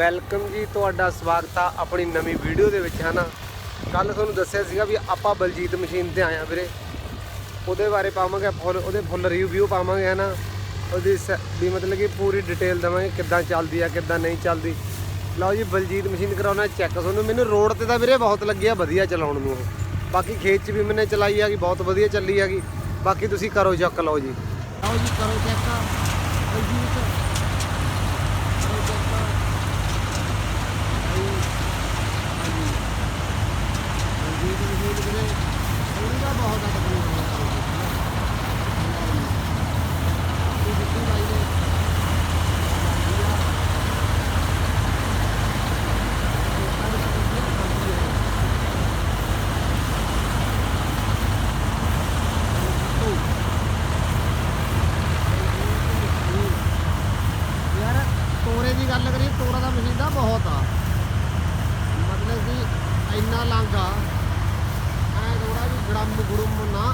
Welcome ਜੀ ਤੁਹਾਡਾ ਸਵਾਗਤ ਆ ਆਪਣੀ ਨਵੀਂ ਵੀਡੀਓ ਦੇ ਵਿੱਚ ਹੈ ਨਾ ਕੱਲ ਤੁਹਾਨੂੰ ਦੱਸਿਆ ਸੀਗਾ ਵੀ ਆਪਾਂ ਬਲਜੀਤ ਮਸ਼ੀਨ ਤੇ ਆਇਆ ਵੀਰੇ। ਉਹਦੇ ਬਾਰੇ ਪਾਵਾਂਗੇ ਫੁੱਲ, ਉਹਦੇ ਫੁੱਲ ਰਿਵਿਊ ਪਾਵਾਂਗੇ ਹੈ ਨਾ ਉਹਦੀ ਸ- ਵੀ ਮਤਲਬ ਕਿ ਪੂਰੀ ਡਿਟੇਲ ਦਵਾਂਗੇ ਕਿੱਦਾਂ ਚੱਲਦੀ ਆ, ਕਿੱਦਾਂ ਨਹੀਂ ਚੱਲਦੀ। ਲਓ ਜੀ, ਬਲਜੀਤ ਮਸ਼ੀਨ ਕਰਾਉਣਾ ਚੈੱਕ ਤੁਹਾਨੂੰ। ਮੈਨੂੰ ਰੋਡ ਤੇ ਤਾਂ ਵੀਰੇ ਬਹੁਤ ਲੱਗਿਆ ਵਧੀਆ ਚਲਾਉਣ ਨੂੰ ਉਹ। ਬਾਕੀ ਖੇਤ 'ਚ ਵੀ ਮੈਨੇ ਚਲਾਈ ਹੈਗੀ ਬਹੁਤ ਵਧੀਆ ਚੱਲੀ ਹੈਗੀ ਬਾਕੀ ਤੁਸੀਂ ਕਰੋ ਚੱਕ ਲਓ ਜੀ। ਆਓ ਜੀ, ਕਰੋ ਚੈੱਕ ਬਲਜੀਤ, ਕਰੋ ਚੈੱਕ ਬਲਜੀਤ ਮਸ਼ੀਨ ਵੀਰੇ ਥੋੜੀ ਦਾ ਬਹੁਤ ਆ ਤਕਲੀਫ ਇਹ ਦਿੱਤੀ ਬਾਈ ਨੇ ਯਾਰ ਤੋਰੇ ਦੀ ਗੱਲ ਕਰੀਏ ਤੋਰਾ ਦਾ ਮਸ਼ੀਨ ਦਾ ਬਹੁਤ ਆ। ਮਤਲਬ ਕਿ ਇੰਨਾ ਲਾਂਗਾ ਐ ਥੋੜਾ ਵੀ ਗੜਮ ਗੁੜਮ ਨਾ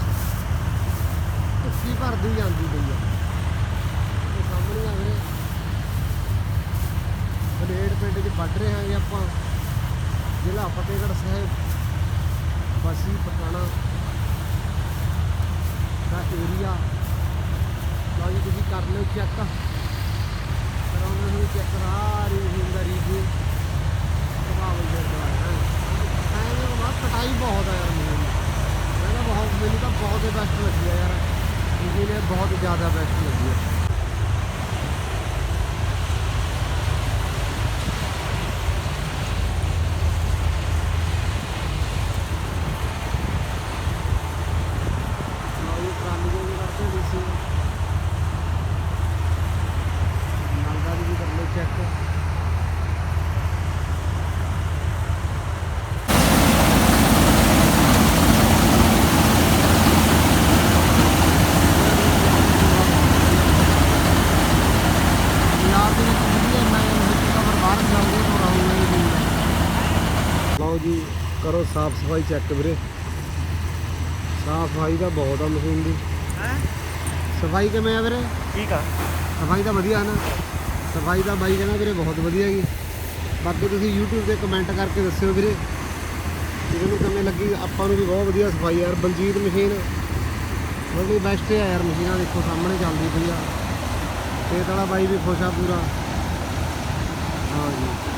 ਉੱਕੀ ਭਰਦੀ ਜਾਂਦੀ ਪਈ ਆ। ਇਹ ਸਾਹਮਣੇ ਆ ਵੀਰੇ। ਬਲੇਡ ਪਿੰਡ 'ਚ ਵੱਢ ਰਹੇ ਹਾਂਗੇ ਆਪਾਂ। ਜ਼ਿਲ੍ਹਾ ਫਤਿਹਗੜ੍ਹ ਸਾਹਿਬ। ਬਸੀ ਪਟਾਣਾ ਦਾ ਏਰੀਆ ਲਓ ਜੀ, ਤੁਸੀਂ ਕਰ ਲਿਓ ਚੈੱਕ ਕਰਾਉਣਾ ਨੂੰ ਚੈੱਕ ਸਾਰੀ ਮਸ਼ੀਨ ਦਾ ਰੀਵਿਊ ਪ੍ਰਭਾਵ ਦੇ ਦੁਆਰਾ ਐਵੇਂ ਬਣਾ ਕਟਾਈ ਬਹੁਤ ਆ ਯਾਰ ਮਸ਼ੀਨ ਦੀ। ਮੈਂ ਤਾਂ ਬਹੁਤ ਮੈਨੂੰ ਤਾਂ ਬਹੁਤ ਹੀ ਬੈਸਟ ਲੱਗੀ ਆ ਯਾਰ। ਮਸ਼ੀਨ ਇਹ ਬਹੁਤ ਜ਼ਿਆਦਾ ਬੈਸਟ ਲੱਗੀ ਆ ਲਓ ਜੀ ਟਰਾਲੀ ਦੇ ਵੀ ਕਰਦੇ ਹੁੰਦੇ ਸੀ ਨਲਦਾ ਦੀ ਵੀ ਕਰ ਲਓ ਚੈੱਕ ਪੰਜਾਬ ਦੇ ਵਿੱਚ ਵਧੀਆ ਮੈਂ ਵਿੱਚ ਕਵਰ ਬਾਹਰ ਜਾਉਂਗੇ ਤਾਂ ਰਹੂੰਗਾ ਹੀ ਨਹੀਂ ਲਓ ਜੀ ਕਰੋ ਸਾਫ਼ ਸਫ਼ਾਈ ਚੈੱਕ ਵੀਰੇ। ਸਾਫ਼ ਸਫ਼ਾਈ ਤਾਂ ਬਹੁਤ ਆ ਮਸ਼ੀਨ ਦੀ। ਸਫ਼ਾਈ ਕਿਵੇਂ ਆ ਵੀਰੇ? ਠੀਕ ਆ। ਸਫ਼ਾਈ ਤਾਂ ਵਧੀਆ ਨਾ। ਸਫ਼ਾਈ ਤਾਂ ਬਾਈ ਕਹਿੰਦਾ ਵੀਰੇ ਬਹੁਤ ਵਧੀਆ ਹੈਗੀ ਬਾਕੀ ਤੁਸੀਂ YouTube ਤੇ ਕਮੈਂਟ ਕਰਕੇ ਦੱਸਿਓ ਵੀਰੇ। ਕਿ ਤੁਹਾਨੂੰ ਕਿਵੇਂ ਲੱਗੀ ਆਪਾਂ ਨੂੰ ਵੀ ਬਹੁਤ ਵਧੀਆ ਸਫ਼ਾਈ ਯਾਰ ਬਲਜੀਤ ਮਸ਼ੀਨ। ਬੜੀ ਬੈਸਟ ਹੈ ਯਾਰ ਮਸ਼ੀਨਾਂ ਦੇਖੋ ਸਾਹਮਣੇ ਚੱਲਦੀ ਪਈ ਆ। ਖੇਤ ਵਾਲਾ ਬਾਈ ਵੀ ਖੁਸ਼ ਆ ਪੂਰਾ। ਹਾਂ ਜੀ।